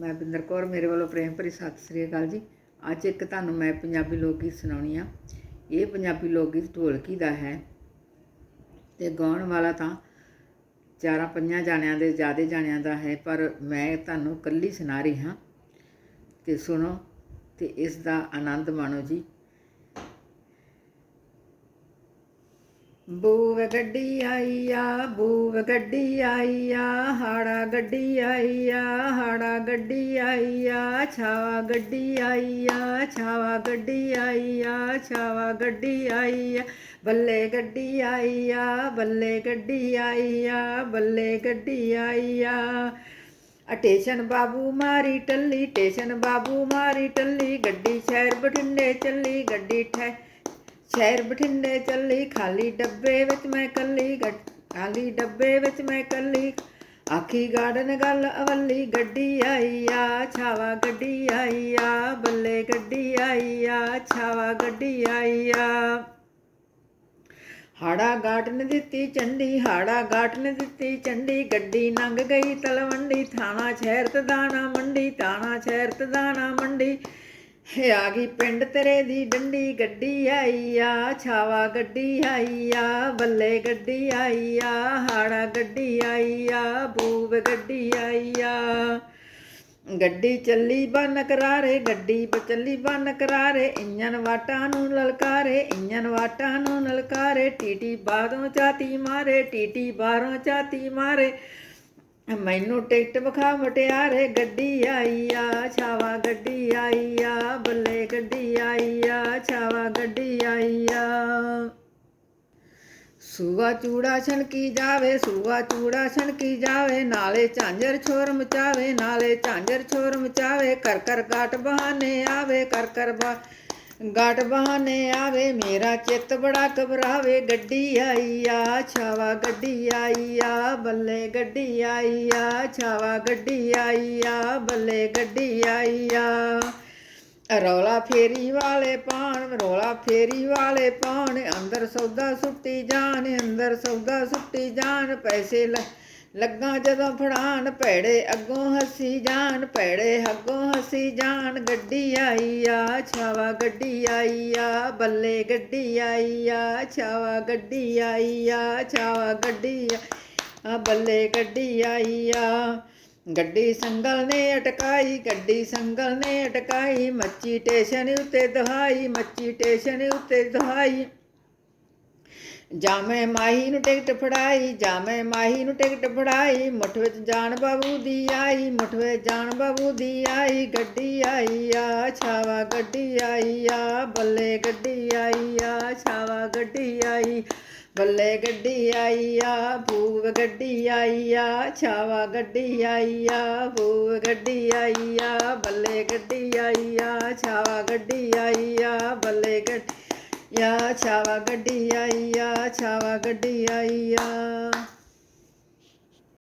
ਮੈਂ ਬਿੰਦਰ ਕੌਰ, ਮੇਰੇ ਵੱਲੋਂ ਪ੍ਰੇਮ ਭਰੀ ਸਤਿ ਸ੍ਰੀ ਅਕਾਲ ਜੀ। ਅੱਜ ਇੱਕ ਤੁਹਾਨੂੰ ਮੈਂ ਪੰਜਾਬੀ ਲੋਕ ਗੀਤ ਸੁਣਾਉਣੀ ਆ। ਇਹ ਪੰਜਾਬੀ ਲੋਕ ਗੀਤ ਢੋਲਕੀ ਦਾ ਹੈ ਤੇ ਗਾਉਣ ਵਾਲਾ ਤਾਂ ਚਾਰਾਂ ਪੰਜਾਂ ਜਾਣਿਆਂ ਦੇ ਜ਼ਿਆਦੇ ਜਾਣਿਆਂ ਦਾ ਹੈ, ਪਰ ਮੈਂ ਤੁਹਾਨੂੰ ਇਕੱਲੀ ਸੁਣਾ ਰਹੀ ਹਾਂ। ਤੇ ਸੁਣੋ ਤੇ ਇਸ ਦਾ ਆਨੰਦ ਮਾਣੋ ਜੀ। ਬੂਵ ਗੱਡੀ ਆਈ ਆ ਬੂਵ ਗੱਡੀ ਆਈ ਆ ਹਾੜਾ ਗੱਡੀ ਆਈ ਆ ਹਾੜਾ ਗੱਡੀ ਆਈ ਆ ਛਾਵਾ ਗੱਡੀ ਆਈ ਆ ਛਾਵਾ ਗੱਡੀ ਆਈ ਆ ਛਾਵਾ ਗੱਡੀ ਆਈ ਆ ਬੱਲੇ ਗੱਡੀ ਆਈ ਆ ਬੱਲੇ ਗੱਡੀ ਆਈ ਆ ਬੱਲੇ ਗੱਡੀ ਆਈ ਆ ਆ ਟੇਸ਼ਨ ਬਾਬੂ ਮਾਰੀ ਸ਼ਹਿਰ ਬਠਿੰਡੇ ਚੱਲੀ ਖਾਲੀ ਡੱਬੇ ਵਿੱਚ ਮੈਂ ਕੱਲੀ ਖਾਲੀ ਡੱਬੇ ਵਿੱਚ ਮੈਂ ਕੱਲੀ, ਆਖੀ ਗਾਰਡਨ ਗੱਲ ਅਵੱਲੀ, ਗੱਡੀ ਆਈ ਆ, ਛਾਵਾ ਗੱਡੀ ਆਈ ਆ, ਬੱਲੇ ਗੱਡੀ ਆਈ ਆ, ਛਾਵਾ ਗੱਡੀ ਆਈ ਆ। ਹਾੜਾ ਗਾਟ ਨੇ ਦਿੱਤੀ ਚੰਡੀ, ਹਾੜਾ ਗਾਟ ਨੇ ਦਿੱਤੀ ਚੰਡੀ, ਗੱਡੀ ਲੰਘ ਗਈ ਤਲਵੰਡੀ, ਥਾਣਾ ਸ਼ਹਿਰ ਤੇ ਦਾਣਾ ਮੰਡੀ, ਥਾਣਾ ਸ਼ਹਿਰ ਤੇ ਦਾਣਾ ਮੰਡੀ ਆ ਗਈ ਪਿੰਡ ਤੇਰੇ ਦੀ ਡੰਡੀ ਗੱਡੀ ਆਈ ਆ, ਛਾਵਾ ਗੱਡੀ ਆਈ ਆ, ਬੱਲੇ ਗੱਡੀ ਆਈ ਆ, ਹਾੜਾ ਗੱਡੀ ਆਈ ਆ, ਬੂਬ ਗੱਡੀ ਆਈ ਆ। ਗੱਡੀ ਚੱਲੀ ਬਨ ਕਰਾਰੇ, ਗੱਡੀ ਬ ਚੱਲੀ ਬਨ ਕਰਾਰੇ ਇੰਜਨ ਵਾਟਾਂ ਨੂੰ ਲਲਕਾਰੇ ਇੰਜਨ ਵਾਟਾਂ ਨੂੰ ਲਲਕਾਰੇ, ਟੀਟੀ ਬਾਹਰੋਂ ਚਾਤੀ ਮਾਰੇ, ਟੀਟੀ ਬਾਹਰੋਂ ਚਾਤੀ ਮਾਰੇ। ਮੈਨੂੰ ਟਿਕਟ ਵਿਖਾ ਮਟਿਆਰੇ ਗੱਡੀ ਆਈ ਆ, ਛਾਵਾ ਗੱਡੀ ਆਈ ਆ, ਬੱਲੇ ਗੱਡੀ ਆਈ ਆ, ਛਾਵਾ ਗੱਡੀ ਆਈ ਆ। ਸੂਆ ਚੂੜਾ ਛਣਕੀ ਜਾਵੇ, ਸੂਆ ਚੂੜਾ ਛਣਕੀ ਜਾਵੇ, ਨਾਲੇ ਝਾਂਜਰ ਛੋਰ ਮਚਾਵੇ, ਨਾਲੇ ਝਾਂਜਰ ਛੋਰ ਮਚਾਵੇ, ਕਰ ਕਰ ਗਾਟ ਬਹਾਨੇ ਆਵੇ, ਕਰ ਕਰ ਬਾ ਗਾਟ ਬਹਾਨੇ ਆਵੇ, ਮੇਰਾ ਚਿੱਤ ਬੜਾ ਘਬਰਾਵੇ। ਗੱਡੀ ਆਈ ਆ, ਛਾਵਾ ਗੱਡੀ ਆਈ ਆ, ਬੱਲੇ ਗੱਡੀ ਆਈ ਆ, ਛਾਵਾ ਗੱਡੀ ਆਈ ਆ, ਬੱਲੇ ਗੱਡੀ ਆਈ ਆ। ਰੌਲਾ ਫੇਰੀ ਵਾਲੇ ਪਾਣ, ਰੌਲਾ ਫੇਰੀ ਵਾਲੇ ਪਾਣ, ਅੰਦਰ ਸੌਦਾ ਸੁੱਟੀ ਜਾਣ, ਅੰਦਰ ਸੌਦਾ ਸੁੱਟੀ ਜਾਣ, ਪੈਸੇ ਲੈ ਲੱਗਾ ਜਦੋਂ ਫੜਾਣ ਭੈੜੇ, ਅੱਗੋਂ ਹੱਸੀ ਜਾਣ ਭੈੜੇ, ਅੱਗੋਂ ਹੱਸੀ ਜਾਣ ਗੱਡੀ ਆਈ ਆ, ਛਾਵਾ ਗੱਡੀ ਆਈ ਆ, ਬੱਲੇ ਗੱਡੀ ਆਈ ਆ, ਛਾਵਾ ਗੱਡੀ ਆਈ ਆ, ਛਾਵਾ ਗੱਡੀ ਆ, ਬੱਲੇ ਗੱਡੀ ਆਈ ਆ। ਗੱਡੀ ਸੰਗਲ ਨੇ ਅਟਕਾਈ, ਗੱਡੀ ਸੰਗਲ ਨੇ ਅਟਕਾਈ ਮੱਚੀ ਟੇਸ਼ਨ ਉੱਤੇ ਦਹਾਈ ਮੱਚੀ ਟੇਸ਼ਨ ਉੱਤੇ ਦਹਾਈ। ਜਾਮੇ ਮਾਹੀ ਨੂੰ ਟਿਕਟ ਫੜਾਈ ਜਾਮੇ ਮਾਹੀ ਨੂੰ ਟਿਕਟ ਫੜਾਈ ਮੁੱਠ ਵਿੱਚ ਜਾਣ ਬਾਬੂ ਦੀ ਆਈ ਮੁੱਠ ਵਿੱਚ ਜਾਣ ਬਾਬੂ ਦੀ ਆਈ ਗੱਡੀ ਆਈ ਆ ਛਾਵਾ ਗੱਡੀ ਆਈ ਆ ਬੱਲੇ ਗੱਡੀ ਆਈ ਆ ਛਾਵਾ ਗੱਡੀ ਆਈ ਬੱਲੇ ਗੱਡੀ ਆਈ ਆ ਭੂਵ ਗੱਡੀ ਆਈ ਆ ਛਾਵਾ ਗੱਡੀ ਆਈ ਆ ਭੂਵ ਗੱਡੀ ਆਈ ਆ ਬੱਲੇ ਗੱਡੀ ਆਈ ਆ ਛਾਵਾ ਗੱਡੀ ਆਈ ਆ ਬੱਲੇ ਗੱਡੀ ਯਾ ਛਾਵਾ ਗੱਡੀ ਆਈ ਆ ਛਾਵਾ ਗੱਡੀ ਆਈ ਆ